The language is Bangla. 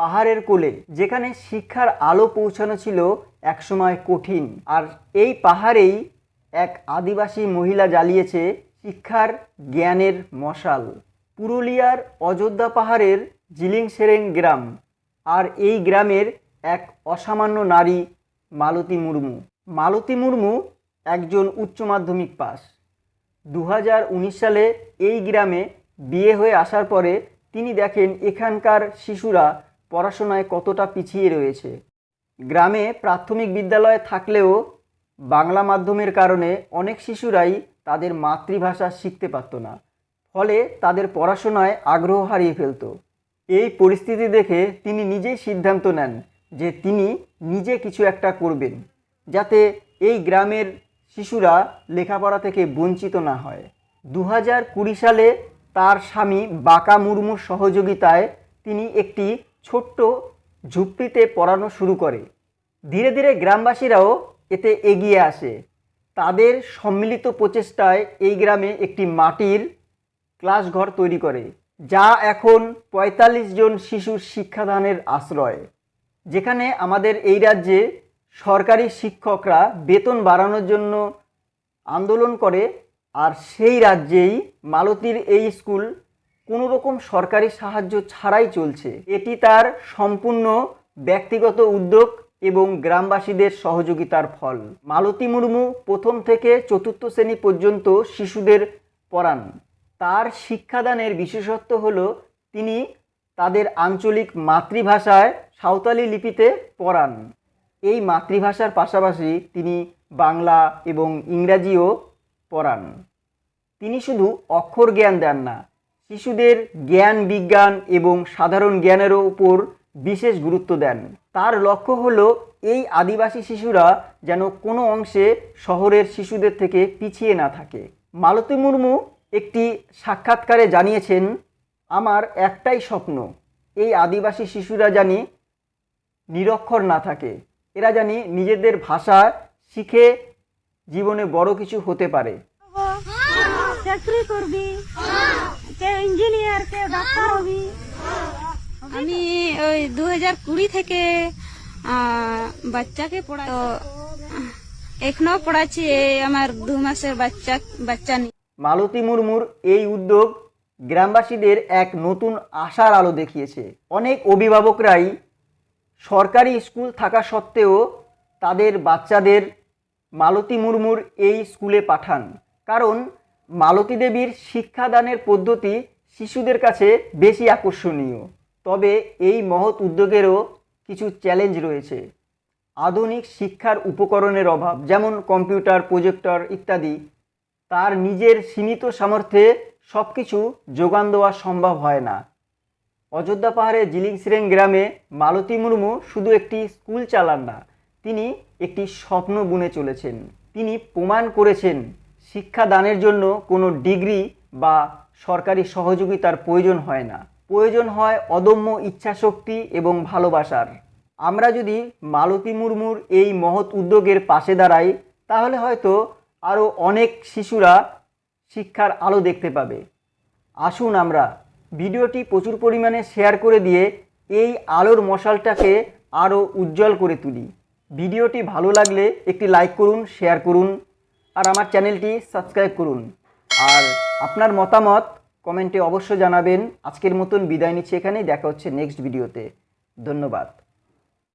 পাহাড়ের কোলে, যেখানে শিক্ষার আলো পৌঁছানো ছিল একসময় কঠিন। আর এই পাহাড়েই এক আদিবাসী মহিলা জ্বালিয়েছে শিক্ষার জ্ঞানের মশাল। পুরুলিয়ার অযোধ্যা পাহাড়ের জিলিং সেরেং গ্রাম। আর এই গ্রামের এক অসামান্য নারী, মালতী মুর্মু। মালতী মুর্মু একজন উচ্চ মাধ্যমিক পাস। দু হাজার উনিশ সালে এই গ্রামে বিয়ে হয়ে আসার পরে তিনি দেখেন এখানকার শিশুরা পড়াশোনায় কতটা পিছিয়ে রয়েছে। গ্রামে প্রাথমিক বিদ্যালয় থাকলেও বাংলা মাধ্যমের কারণে অনেক শিশুরাই তাদের মাতৃভাষা শিখতে পারত না। ফলে তাদের পড়াশোনায় আগ্রহ হারিয়ে ফেলতো। এই পরিস্থিতি দেখে তিনি নিজেই সিদ্ধান্ত নেন যে তিনি নিজে কিছু একটা করবেন, যাতে এই গ্রামের শিশুরা লেখাপড়া থেকে বঞ্চিত না হয়। দু হাজার কুড়ি সালে তার স্বামী বাঁকা মুর্মুর সহযোগিতায় তিনি একটি ছোট্ট ঝুপড়িতে পড়ানো শুরু করে। ধীরে ধীরে গ্রামবাসীরাও এতে এগিয়ে আসে। তাদের সম্মিলিত প্রচেষ্টায় এই গ্রামে একটি মাটির ক্লাস ঘর তৈরি করে, যা এখন পঁয়তাল্লিশ জন শিশুর শিক্ষাদানের আশ্রয়। যেখানে আমাদের এই রাজ্যে সরকারি শিক্ষকরা বেতন বাড়ানোর জন্য আন্দোলন করে, আর সেই রাজ্যেই মালতীর এই স্কুল কোনো রকম সরকারি সাহায্য ছাড়াই চলছে। এটি তার সম্পূর্ণ ব্যক্তিগত উদ্যোগ এবং গ্রামবাসীদের সহযোগিতার ফল। মালতী মুর্মু প্রথম থেকে চতুর্থ শ্রেণি পর্যন্ত শিশুদের পড়ান। তার শিক্ষাদানের বিশেষত্ব হল তিনি তাদের আঞ্চলিক মাতৃভাষায় সাঁওতালি লিপিতে পড়ান। এই মাতৃভাষার পাশাপাশি তিনি বাংলা এবং ইংরাজিও পড়ান। তিনি শুধু অক্ষর জ্ঞান দেন না শিশুদের জ্ঞান, বিজ্ঞান এবং সাধারণ জ্ঞানেরও উপর বিশেষ গুরুত্ব দেন। তার লক্ষ্য হলো এই আদিবাসী শিশুরা যেন কোনো অংশে শহরের শিশুদের থেকে পিছিয়ে না থাকে। মালতী মুর্মু একটি সাক্ষাৎকারে জানিয়েছেন, আমার একটাই স্বপ্ন, এই আদিবাসী শিশুরা জানি নিরক্ষর না থাকে। এরা জানি নিজেদের ভাষা শিখে জীবনে বড় কিছু হতে পারে। চাকরি করবি? কে ইঞ্জিনিয়ার কে ডাক্তার হবি? আমি ওই দু হাজার কুড়ি থেকে বাচ্চাকে পড়া এখনও পড়াচ্ছি এই আমার দু মাসের বাচ্চা বাচ্চা নিয়ে মালতী মুর্মুর এই উদ্যোগ গ্রামবাসীদের এক নতুন আশার আলো দেখিয়েছে। অনেক অভিভাবকরাই সরকারি স্কুল থাকা সত্ত্বেও তাদের বাচ্চাদের মালতী মুর্মুর এই স্কুলে পাঠান। কারণ মালতী দেবীর শিক্ষাদানের পদ্ধতি শিশুদের কাছে বেশি আকর্ষণীয়। তবে এই মহৎ উদ্যোগেরও কিছু চ্যালেঞ্জ রয়েছে। আধুনিক শিক্ষার উপকরণের অভাব, যেমন কম্পিউটার, প্রজেক্টর ইত্যাদি, তার নিজের সীমিত সামর্থ্যে সব কিছু যোগান দেওয়া সম্ভব হয় না। অযোধ্যা পাহাড়ে জিলিংসিরেং গ্রামে মালতী মুর্মু শুধু একটি স্কুল চালান না, তিনি একটি স্বপ্ন বুনে চলেছেন। তিনি প্রমাণ করেছেন শিক্ষাদানের জন্য কোনো ডিগ্রি বা সরকারি সহযোগিতার প্রয়োজন হয় না। প্রয়োজন হয় অদম্য ইচ্ছাশক্তি এবং ভালোবাসার। আমরা যদি মালতী মুর্মুর এই মহৎ উদ্যোগের পাশে দাঁড়াই, তাহলে হয়তো আরও অনেক শিশুরা শিক্ষার আলো দেখতে পাবে। আসুন আমরা ভিডিওটি প্রচুর পরিমাণে শেয়ার করে দিয়ে এই আলোর মশালটাকে আরও উজ্জ্বল করে তুলি। ভিডিওটি ভালো লাগলে একটি লাইক করুন, শেয়ার করুন আর আমার চ্যানেলটি সাবস্ক্রাইব করুন। আর আপনার মতামত কমেন্টে অবশ্য জানাবেন। আজকের মতন বিদায় নিচ্ছি এখানেই। দেখা হচ্ছে নেক্সট ভিডিওতে ধন্যবাদ।